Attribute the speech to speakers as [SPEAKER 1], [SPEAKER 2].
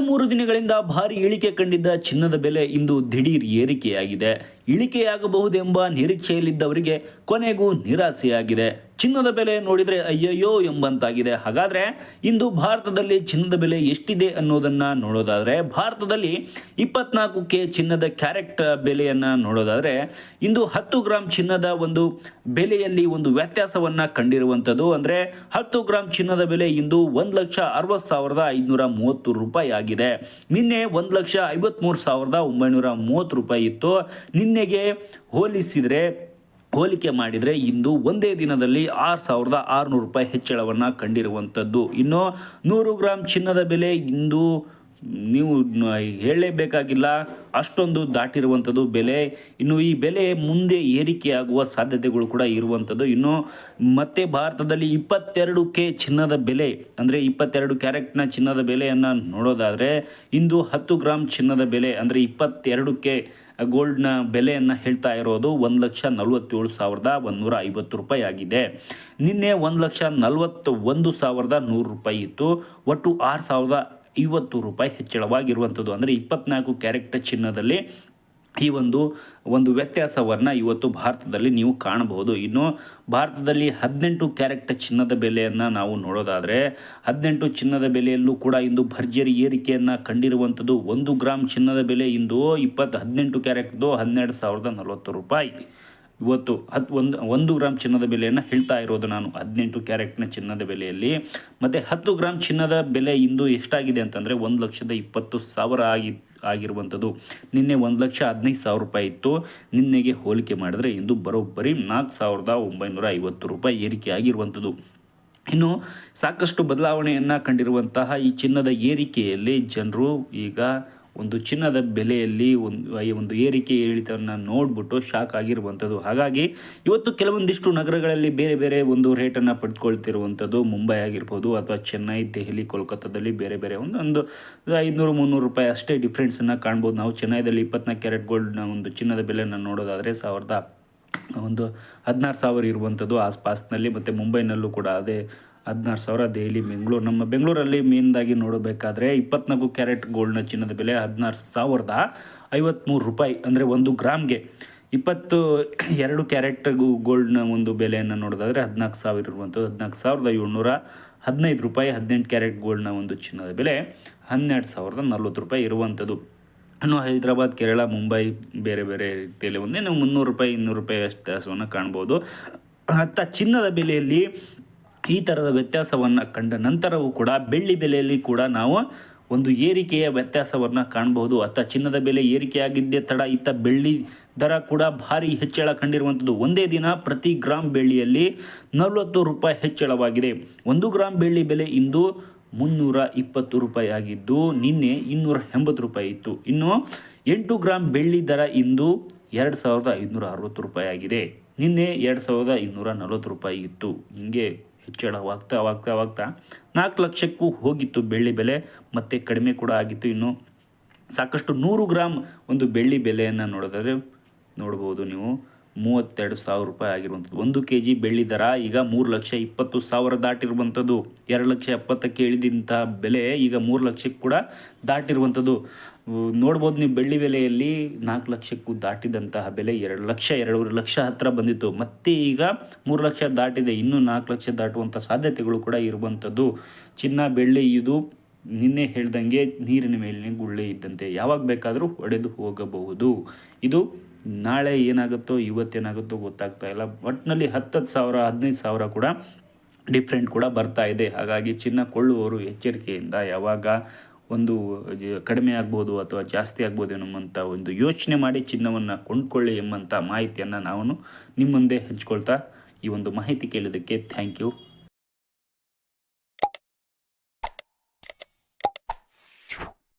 [SPEAKER 1] ಮೂರು ದಿನಗಳಿಂದ ಭಾರಿ ಇಳಿಕೆ ಕಂಡಿದ್ದ ಚಿನ್ನದ ಬೆಲೆ ಇಂದು ದಿಢೀರ್ ಏರಿಕೆಯಾಗಿದೆ. ಇಳಿಕೆಯಾಗಬಹುದೆಂಬ ನಿರೀಕ್ಷೆಯಲ್ಲಿದ್ದವರಿಗೆ ಕೊನೆಗೂ ನಿರಾಸೆಯಾಗಿದೆ. ಚಿನ್ನದ ಬೆಲೆ ನೋಡಿದರೆ ಅಯ್ಯಯ್ಯೋ ಎಂಬಂತಾಗಿದೆ. ಹಾಗಾದರೆ ಇಂದು ಭಾರತದಲ್ಲಿ ಚಿನ್ನದ ಬೆಲೆ ಎಷ್ಟಿದೆ ಅನ್ನೋದನ್ನು ನೋಡೋದಾದರೆ, ಭಾರತದಲ್ಲಿ ಇಪ್ಪತ್ನಾಲ್ಕು ಕೆ ಚಿನ್ನದ ಕ್ಯಾರೆಟ್ ಬೆಲೆಯನ್ನು ನೋಡೋದಾದರೆ, ಇಂದು ಹತ್ತು ಗ್ರಾಮ್ ಚಿನ್ನದ ಒಂದು ಬೆಲೆಯಲ್ಲಿ ಒಂದು ವ್ಯತ್ಯಾಸವನ್ನು ಕಂಡಿರುವಂಥದ್ದು. ಅಂದರೆ ಹತ್ತು ಗ್ರಾಮ್ ಚಿನ್ನದ ಬೆಲೆ ಇಂದು ಒಂದು ಲಕ್ಷ ಅರವತ್ತು ಸಾವಿರದ ಐದುನೂರ ಮೂವತ್ತು ರೂಪಾಯಿ ಆಗಿದೆ. ನಿನ್ನೆ ಒಂದು ಲಕ್ಷ ಐವತ್ತ್ಮೂರು ಸಾವಿರದ ಒಂಬೈನೂರ ಮೂವತ್ತು ರೂಪಾಯಿ ಇತ್ತು. ನಿನ್ನೆಗೆ ಹೋಲಿಸಿದರೆ ಹೋಲಿಕೆ ಮಾಡಿದರೆ ಇಂದು ಒಂದೇ ದಿನದಲ್ಲಿ ಆರು ಸಾವಿರದ ಆರುನೂರು ರೂಪಾಯಿ ಹೆಚ್ಚಳವನ್ನು ಕಂಡಿರುವಂಥದ್ದು. ಇನ್ನು ನೂರು ಗ್ರಾಮ್ ಚಿನ್ನದ ಬೆಲೆ ಇಂದು ನೀವು ಹೇಳಲೇಬೇಕಾಗಿಲ್ಲ. ಅಷ್ಟೊಂದು ದಾಟಿರುವಂಥದ್ದು ಬೆಲೆ. ಇನ್ನು ಈ ಬೆಲೆ ಮುಂದೆ ಏರಿಕೆಯಾಗುವ ಸಾಧ್ಯತೆಗಳು ಕೂಡ ಇರುವಂಥದ್ದು. ಇನ್ನು ಮತ್ತೆ ಭಾರತದಲ್ಲಿ ಇಪ್ಪತ್ತೆರಡು ಕೆ ಚಿನ್ನದ ಬೆಲೆ, ಅಂದರೆ ಇಪ್ಪತ್ತೆರಡು ಕ್ಯಾರೆಟ್ನ ಚಿನ್ನದ ಬೆಲೆಯನ್ನು ನೋಡೋದಾದರೆ ಇಂದು ಹತ್ತು ಗ್ರಾಮ್ ಚಿನ್ನದ ಬೆಲೆ, ಅಂದರೆ ಇಪ್ಪತ್ತೆರಡು ಕೆ ಗೋಲ್ಡ್ನ ಬೆಲೆಯನ್ನು ಹೇಳ್ತಾ ಇರೋದು ಒಂದು ಲಕ್ಷ ನಲವತ್ತೇಳು ಸಾವಿರದ ಒಂದುನೂರ ಐವತ್ತು ರೂಪಾಯಿ ಆಗಿದೆ. ನಿನ್ನೆ ಒಂದು ಲಕ್ಷ ನಲವತ್ತು ಒಂದು ಸಾವಿರದ ನೂರು ರೂಪಾಯಿ ಇತ್ತು. ಒಟ್ಟು ಆರು ಸಾವಿರದ ಐವತ್ತು ರೂಪಾಯಿ ಹೆಚ್ಚಳವಾಗಿರುವಂಥದ್ದು ಅಂದರೆ ಇಪ್ಪತ್ನಾಲ್ಕು ಕ್ಯಾರೆಕ್ಟರ್ ಚಿನ್ನದಲ್ಲಿ ಈ ಒಂದು ಒಂದು ವ್ಯತ್ಯಾಸವನ್ನು ಇವತ್ತು ಭಾರತದಲ್ಲಿ ನೀವು ಕಾಣಬಹುದು. ಇನ್ನು ಭಾರತದಲ್ಲಿ ಹದಿನೆಂಟು ಕ್ಯಾರೆಕ್ಟ್ ಚಿನ್ನದ ಬೆಲೆಯನ್ನು ನಾವು ನೋಡೋದಾದರೆ, ಹದಿನೆಂಟು ಚಿನ್ನದ ಬೆಲೆಯಲ್ಲೂ ಕೂಡ ಇಂದು ಭರ್ಜರಿ ಏರಿಕೆಯನ್ನು ಕಂಡಿರುವಂಥದ್ದು ಒಂದು ಗ್ರಾಮ್ ಚಿನ್ನದ ಬೆಲೆ ಇಂದು ಇಪ್ಪತ್ತು, ಹದಿನೆಂಟು ಕ್ಯಾರೆಟ್ದು ಹನ್ನೆರಡು ಸಾವಿರದ ನಲವತ್ತು ರೂಪಾಯಿ. ಇವತ್ತು ಹತ್ತು ಒಂದು ಒಂದು ಗ್ರಾಮ್ ಚಿನ್ನದ ಬೆಲೆಯನ್ನು ಹೇಳ್ತಾ ಇರೋದು ನಾನು. ಹದಿನೆಂಟು ಕ್ಯಾರೆಟ್ನ ಚಿನ್ನದ ಬೆಲೆಯಲ್ಲಿ. ಮತ್ತು ಹತ್ತು ಗ್ರಾಮ್ ಚಿನ್ನದ ಬೆಲೆ ಇಂದು ಎಷ್ಟಾಗಿದೆ ಅಂತಂದರೆ ಒಂದು ಲಕ್ಷದ ಇಪ್ಪತ್ತು ಸಾವಿರ ಆಗಿ, ಆಗಿರುವಂಥದ್ದು. ನಿನ್ನೆ ಒಂದು ಲಕ್ಷ ಹದಿನೈದು ಸಾವಿರ ರೂಪಾಯಿ ಇತ್ತು. ನಿನ್ನೆಗೆ ಹೋಲಿಕೆ ಮಾಡಿದರೆ ಇಂದು ಬರೋಬ್ಬರಿ ನಾಲ್ಕು ಸಾವಿರದ ಒಂಬೈನೂರ ಐವತ್ತು ರೂಪಾಯಿ ಏರಿಕೆ ಆಗಿರುವಂಥದ್ದು ಇನ್ನು ಸಾಕಷ್ಟು ಬದಲಾವಣೆಯನ್ನು ಕಂಡಿರುವಂತಹ ಈ ಚಿನ್ನದ ಏರಿಕೆಯಲ್ಲಿ ಜನರು ಈಗ ಒಂದು ಚಿನ್ನದ ಬೆಲೆಯಲ್ಲಿ ಒಂದು, ಈ ಒಂದು ಏರಿಕೆ ಇಳಿತವನ್ನು ನೋಡಿಬಿಟ್ಟು ಶಾಕ್ ಆಗಿರುವಂಥದ್ದು. ಹಾಗಾಗಿ ಇವತ್ತು ಕೆಲವೊಂದಿಷ್ಟು ನಗರಗಳಲ್ಲಿ ಬೇರೆ ಬೇರೆ ಒಂದು ರೇಟನ್ನು ಪಡ್ಕೊಳ್ತಿರುವಂಥದ್ದು ಮುಂಬೈ ಆಗಿರ್ಬೋದು ಅಥವಾ ಚೆನ್ನೈ, ದೆಹಲಿ, ಕೋಲ್ಕತ್ತಾದಲ್ಲಿ ಬೇರೆ ಬೇರೆ ಒಂದು ಒಂದು ಐದುನೂರು ಮುನ್ನೂರು ರೂಪಾಯಿ ಅಷ್ಟೇ ಡಿಫ್ರೆನ್ಸನ್ನು ಕಾಣ್ಬೋದು. ನಾವು ಚೆನ್ನೈದಲ್ಲಿ ಇಪ್ಪತ್ನಾಲ್ಕು ಕ್ಯಾರೆಟ್ ಗೋಲ್ಡ್ನ ಒಂದು ಚಿನ್ನದ ಬೆಲೆಯನ್ನು ನೋಡೋದಾದರೆ ಸಾವಿರದ ಒಂದು ಹದಿನಾರು ಸಾವಿರ ಇರುವಂಥದ್ದು ಆಸ್ಪಾಸ್ನಲ್ಲಿ, ಮತ್ತು ಮುಂಬೈನಲ್ಲೂ ಕೂಡ ಅದೇ ಹದಿನಾರು ಸಾವಿರ ದೆಹಲಿ, ಬೆಂಗಳೂರು. ನಮ್ಮ ಬೆಂಗಳೂರಲ್ಲಿ ಮೇನ್ದಾಗಿ ನೋಡಬೇಕಾದ್ರೆ ಇಪ್ಪತ್ನಾಲ್ಕು ಕ್ಯಾರೆಟ್ ಗೋಲ್ಡ್ನ ಚಿನ್ನದ ಬೆಲೆ ಹದಿನಾರು ಸಾವಿರದ ಐವತ್ತ್ಮೂರು ರೂಪಾಯಿ. ಅಂದರೆ ಒಂದು ಗ್ರಾಮ್ಗೆ ಇಪ್ಪತ್ತು, ಎರಡು ಕ್ಯಾರೆಟ್ ಗೋಲ್ಡ್ನ ಒಂದು ಬೆಲೆಯನ್ನು ನೋಡೋದಾದರೆ ಹದಿನಾಲ್ಕು ಸಾವಿರ ಇರುವಂಥದ್ದು. ಹದಿನಾಲ್ಕು ಸಾವಿರದ ಏಳ್ನೂರ ಹದಿನೈದು ರೂಪಾಯಿ, ಹದಿನೆಂಟು ಕ್ಯಾರೆಟ್ ಗೋಲ್ಡ್ನ ಒಂದು ಚಿನ್ನದ ಬೆಲೆ ಹನ್ನೆರಡು ಸಾವಿರದ ನಲ್ವತ್ತು ರೂಪಾಯಿ ಇರುವಂಥದ್ದು. ಇನ್ನು ಹೈದರಾಬಾದ್, ಕೇರಳ, ಮುಂಬೈ ಬೇರೆ ಬೇರೆ ರೀತಿಯಲ್ಲಿ ಒಂದೇ. ನಾವು ಮುನ್ನೂರು ರೂಪಾಯಿ, ಇನ್ನೂರು ರೂಪಾಯಿ ವ್ಯತ್ಯಾಸವನ್ನು ಕಾಣ್ಬೋದು. ಅತ್ತ ಚಿನ್ನದ ಬೆಲೆಯಲ್ಲಿ ಈ ಥರದ ವ್ಯತ್ಯಾಸವನ್ನು ಕಂಡ ನಂತರವೂ ಕೂಡ ಬೆಳ್ಳಿ ಬೆಲೆಯಲ್ಲಿ ಕೂಡ ನಾವು ಒಂದು ಏರಿಕೆಯ ವ್ಯತ್ಯಾಸವನ್ನು ಕಾಣಬಹುದು. ಅತ್ತ ಚಿನ್ನದ ಬೆಲೆ ಏರಿಕೆಯಾಗಿದ್ದೇ ತಡ, ಇತ್ತ ಬೆಳ್ಳಿ ದರ ಕೂಡ ಭಾರಿ ಹೆಚ್ಚಳ ಕಂಡಿರುವಂಥದ್ದು. ಒಂದೇ ದಿನ ಪ್ರತಿ ಗ್ರಾಮ್ ಬೆಳ್ಳಿಯಲ್ಲಿ ನಲವತ್ತು ರೂಪಾಯಿ ಹೆಚ್ಚಳವಾಗಿದೆ. ಒಂದು ಗ್ರಾಮ್ ಬೆಳ್ಳಿ ಬೆಲೆ ಇಂದು ಮುನ್ನೂರ ಇಪ್ಪತ್ತು ರೂಪಾಯಿ ಆಗಿದ್ದು, ನಿನ್ನೆ ಇನ್ನೂರ ಎಂಬತ್ತು ರೂಪಾಯಿ ಇತ್ತು. ಇನ್ನು ಎಂಟು ಗ್ರಾಮ್ ಬೆಳ್ಳಿ ದರ ಇಂದು ಎರಡು ಸಾವಿರದ ಐದುನೂರ ಅರವತ್ತು ರೂಪಾಯಿ ಆಗಿದೆ. ನಿನ್ನೆ ಎರಡು ಸಾವಿರದ ಇನ್ನೂರ ನಲವತ್ತು ರೂಪಾಯಿ ಇತ್ತು. ಹಿಂಗೆ ಹೆಚ್ಚಳವಾಗ್ತಾ ಆಗ್ತಾ ಆಗ್ತಾ ನಾಲ್ಕು ಲಕ್ಷಕ್ಕೂ ಹೋಗಿತ್ತು ಬೆಳ್ಳಿ ಬೆಲೆ, ಮತ್ತೆ ಕಡಿಮೆ ಕೂಡ ಆಗಿತ್ತು. ಇನ್ನು ಸಾಕಷ್ಟು ನೂರು ಗ್ರಾಮ್ ಒಂದು ಬೆಳ್ಳಿ ಬೆಲೆಯನ್ನು ನೋಡೋದಾದರೆ ನೋಡ್ಬೋದು ನೀವು. ಮೂವತ್ತೆರಡು ಸಾವಿರ ರೂಪಾಯಿ ಆಗಿರುವಂಥದ್ದು. ಒಂದು ಕೆ ಜಿ ಬೆಳ್ಳಿ ದರ ಈಗ ಮೂರು ಲಕ್ಷ ಇಪ್ಪತ್ತು ಸಾವಿರ ದಾಟಿರುವಂಥದ್ದು. ಎರಡು ಲಕ್ಷ ಎಪ್ಪತ್ತಕ್ಕೆ ಇಳಿದಂತಹ ಬೆಲೆ ಈಗ ಮೂರು ಲಕ್ಷಕ್ಕೆ ಕೂಡ ದಾಟಿರುವಂಥದ್ದು. ನೋಡ್ಬೋದು ನೀವು ಬೆಳ್ಳಿ ಬೆಲೆಯಲ್ಲಿ ನಾಲ್ಕು ಲಕ್ಷಕ್ಕೂ ದಾಟಿದಂತಹ ಬೆಲೆ ಎರಡು ಲಕ್ಷ, ಎರಡೂವರೆ ಲಕ್ಷ ಹತ್ತಿರ ಬಂದಿತ್ತು. ಮತ್ತೆ ಈಗ ಮೂರು ಲಕ್ಷ ದಾಟಿದೆ. ಇನ್ನೂ ನಾಲ್ಕು ಲಕ್ಷ ದಾಟುವಂಥ ಸಾಧ್ಯತೆಗಳು ಕೂಡ ಇರುವಂಥದ್ದು. ಚಿನ್ನ, ಬೆಳ್ಳಿ ಇದು ನಿನ್ನೆ ಹೇಳ್ದಂಗೆ ನೀರಿನ ಮೇಲಿನ ಗುಳ್ಳೆ ಇದ್ದಂತೆ. ಯಾವಾಗ ಬೇಕಾದರೂ ಒಡೆದು ಹೋಗಬಹುದು. ಇದು ನಾಳೆ ಏನಾಗುತ್ತೋ, ಇವತ್ತೇನಾಗುತ್ತೋ ಗೊತ್ತಾಗ್ತಾ ಇಲ್ಲ. ಒಟ್ಟಿನಲ್ಲಿ ಹತ್ತತ್ತು ಸಾವಿರ, ಹದಿನೈದು ಸಾವಿರ ಕೂಡ ಡಿಫ್ರೆಂಟ್ ಕೂಡ ಬರ್ತಾ ಇದೆ. ಹಾಗಾಗಿ ಚಿನ್ನ ಕೊಳ್ಳುವವರು ಎಚ್ಚರಿಕೆಯಿಂದ ಯಾವಾಗ ಒಂದು ಕಡಿಮೆ ಆಗ್ಬೋದು ಅಥವಾ ಜಾಸ್ತಿ ಆಗ್ಬೋದು ಎನ್ನುವಂಥ ಒಂದು ಯೋಚನೆ ಮಾಡಿ ಚಿನ್ನವನ್ನು ಕೊಂಡ್ಕೊಳ್ಳಿ ಎಂಬಂಥ ಮಾಹಿತಿಯನ್ನು ನಾವು ನಿಮ್ಮ ಮುಂದೆ ಹಂಚ್ಕೊಳ್ತಾ ಈ ಒಂದು ಮಾಹಿತಿ ಕೇಳಿದ್ದಕ್ಕೆ ಥ್ಯಾಂಕ್ ಯು